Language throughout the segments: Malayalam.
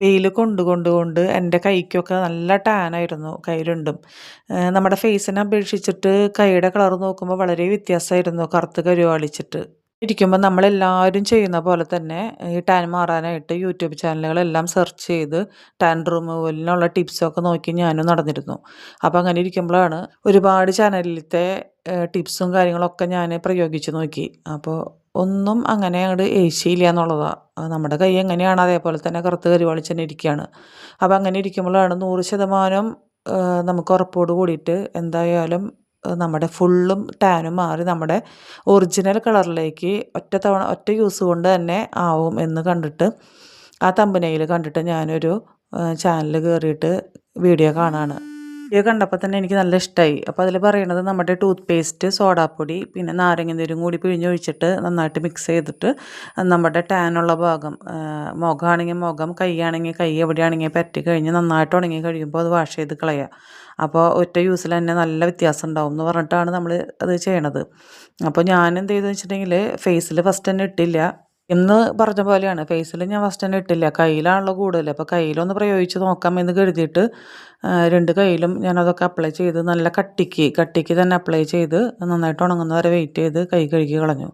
വെയിൽ കൊണ്ട് കൊണ്ട് കൊണ്ട് എന്റെ കൈക്കൊക്കെ നല്ല ടാനായിരുന്നു കയ്യിലുണ്ടും നമ്മുടെ ഫേസിനെ അപേക്ഷിച്ചിട്ട് കൈയുടെ കളർ നോക്കുമ്പോൾ വളരെ വ്യത്യാസമായിരുന്നു കറുത്ത് കരുവാളിച്ചിട്ട്. ഇരിക്കുമ്പോൾ നമ്മളെല്ലാവരും ചെയ്യുന്ന പോലെ തന്നെ ഈ ടാൻ മാറാനായിട്ട് യൂട്യൂബ് ചാനലുകളെല്ലാം സെർച്ച് ചെയ്ത് ടാൻ റിമൂവലിനുള്ള ടിപ്സൊക്കെ നോക്കി ഞാനും നടന്നിരുന്നു. അപ്പോൾ അങ്ങനെ ഇരിക്കുമ്പോഴാണ് ഒരുപാട് ചാനലിലത്തെ ടിപ്സും കാര്യങ്ങളൊക്കെ ഞാൻ പ്രയോഗിച്ച് നോക്കി. അപ്പോൾ ഒന്നും അങ്ങനെ അങ്ങോട്ട് ഏശിയില്ല എന്നുള്ളതാണ് നമ്മുടെ കൈ എങ്ങനെയാണ് അതേപോലെ തന്നെ കറുത്ത് കരിവാളിച്ച് തന്നെ ഇരിക്കുകയാണ് അപ്പോൾ അങ്ങനെ ഇരിക്കുമ്പോഴാണ് നൂറ് ശതമാനം നമുക്ക് ഉറപ്പോട് കൂടിയിട്ട് എന്തായാലും നമ്മുടെ ഫുള്ളും ടാനും മാറി നമ്മുടെ ഒറിജിനൽ കളറിലേക്ക് ഒറ്റ തവണ ഒറ്റ യൂസ് കൊണ്ട് തന്നെ ആവും എന്ന് കണ്ടിട്ട് ആ തമ്പനയിൽ കണ്ടിട്ട് ഞാനൊരു ചാനൽ കയറിയിട്ട് വീഡിയോ കാണാണ്. വീഡിയോ കണ്ടപ്പോൾ തന്നെ എനിക്ക് നല്ല ഇഷ്ടമായി അപ്പോൾ അതിൽ പറയുന്നത് നമ്മുടെ ടൂത്ത് പേസ്റ്റ് സോഡാപ്പൊടി പിന്നെ നാരങ്ങ നീരും കൂടി പിഴിഞ്ഞൊഴിച്ചിട്ട് നന്നായിട്ട് മിക്സ് ചെയ്തിട്ട് നമ്മുടെ ടാനുള്ള ഭാഗം മുഖമാണെങ്കിൽ മുഖം കൈയാണെങ്കിൽ കൈ എവിടെയാണെങ്കിൽ പറ്റി കഴിഞ്ഞ് നന്നായിട്ട് ഉണങ്ങി കഴിയുമ്പോൾ അത് വാഷ് ചെയ്ത് കളയുക. അപ്പോൾ ഒറ്റ യൂസിൽ തന്നെ നല്ല വ്യത്യാസം ഉണ്ടാവും എന്ന് പറഞ്ഞിട്ടാണ് നമ്മൾ അത് ചെയ്യണത്. അപ്പോൾ ഞാൻ എന്ത് ചെയ്തെന്ന് വെച്ചിട്ടുണ്ടെങ്കിൽ ഫേസിൽ ഫസ്റ്റ് തന്നെ ഇട്ടില്ല. എന്ന് പറഞ്ഞ പോലെയാണ്. ഫേസിൽ ഞാൻ ഫസ്റ്റ് തന്നെ ഇട്ടില്ല. കയ്യിലാണല്ലോ കൂടുതൽ. അപ്പോൾ കയ്യിലൊന്ന് പ്രയോഗിച്ച് നോക്കാം എന്ന് കരുതിയിട്ട് രണ്ട് കയ്യിലും ഞാനതൊക്കെ അപ്ലൈ ചെയ്ത് നല്ല കട്ടിക്ക് കട്ടിക്ക് തന്നെ അപ്ലൈ ചെയ്ത് നന്നായിട്ട് ഉണങ്ങുന്ന വരെ വെയിറ്റ് ചെയ്ത് കൈ കഴുകി കളഞ്ഞു.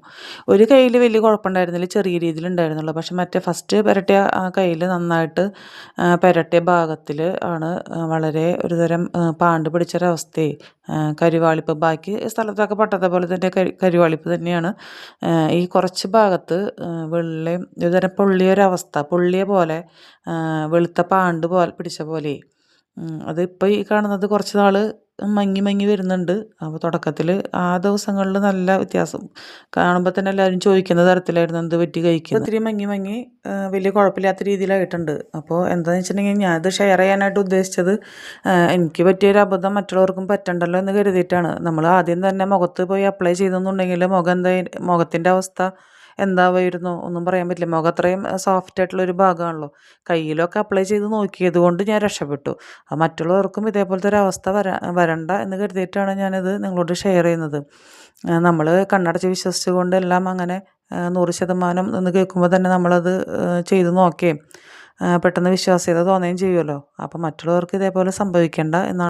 ഒരു കയ്യിൽ വലിയ കുഴപ്പമുണ്ടായിരുന്നില്ല ചെറിയ രീതിയിൽ ഉണ്ടായിരുന്നുള്ളൂ. പക്ഷെ മറ്റേ ഫസ്റ്റ് പുരട്ടിയ കയ്യിൽ നന്നായിട്ട് പുരട്ടിയ ഭാഗത്തിൽ ആണ് വളരെ ഒരുതരം പാണ്ട് പിടിച്ചൊരവസ്ഥയെ കരിവാളിപ്പ് ബാക്കി സ്ഥലത്തൊക്കെ പട്ടത്തെ പോലെ തന്നെ കരി കരുവാളിപ്പ് തന്നെയാണ്. ഈ കുറച്ച് ഭാഗത്ത് വെള്ളയും ഒരുതരം പൊള്ളിയൊരവസ്ഥ പൊള്ളിയ പോലെ വെളുത്ത പാണ്ട് പോലെ പിടിച്ച പോലെ അതിപ്പോൾ ഈ കാണുന്നത് കുറച്ച് നാൾ മങ്ങി മങ്ങി വരുന്നുണ്ട്. അപ്പോൾ തുടക്കത്തിൽ ആ ദിവസങ്ങളിൽ നല്ല വ്യത്യാസം. കാണുമ്പോൾ തന്നെ എല്ലാവരും ചോദിക്കുന്ന തരത്തിലായിരുന്നു എന്ത് പറ്റി കഴിക്കുന്നത് ഒത്തിരി മങ്ങി മങ്ങി വലിയ കുഴപ്പമില്ലാത്ത രീതിയിലായിട്ടുണ്ട്. അപ്പോൾ എന്താണെന്ന് വെച്ചിട്ടുണ്ടെങ്കിൽ ഞാനത് ഷെയർ ചെയ്യാനായിട്ട് ഉദ്ദേശിച്ചത് എനിക്ക് പറ്റിയൊരു അബദ്ധം മറ്റുള്ളവർക്കും പറ്റണ്ടല്ലോ എന്ന് കരുതിയിട്ടാണ്. നമ്മൾ ആദ്യം തന്നെ മുഖത്ത് പോയി അപ്ലൈ ചെയ്തെന്നുണ്ടെങ്കിൽ മുഖം എന്താ മുഖത്തിന്റെ അവസ്ഥ എന്താവായിരുന്നു? ഒന്നും പറയാൻ പറ്റില്ല. മുഖം അത്രയും സോഫ്റ്റ് ആയിട്ടുള്ളൊരു ഭാഗമാണല്ലോ. കയ്യിലൊക്കെ അപ്ലൈ ചെയ്ത് നോക്കിയത് കൊണ്ട് ഞാൻ രക്ഷപ്പെട്ടു. അത് മറ്റുള്ളവർക്കും ഇതേപോലത്തെ ഒരു അവസ്ഥ വരാ വരണ്ട എന്ന് കരുതിയിട്ടാണ് ഞാനിത് നിങ്ങളോട് ഷെയർ ചെയ്യുന്നത്. നമ്മൾ കണ്ണടച്ച് വിശ്വസിച്ചുകൊണ്ട് എല്ലാം അങ്ങനെ നൂറ് ശതമാനം എന്ന് കേൾക്കുമ്പോൾ തന്നെ നമ്മളത് ചെയ്ത് നോക്കുകയും പെട്ടെന്ന് വിശ്വാസ്യത തോന്നുകയും ചെയ്യുമല്ലോ. അപ്പം മറ്റുള്ളവർക്ക് ഇതേപോലെ സംഭവിക്കേണ്ട എന്നാണ്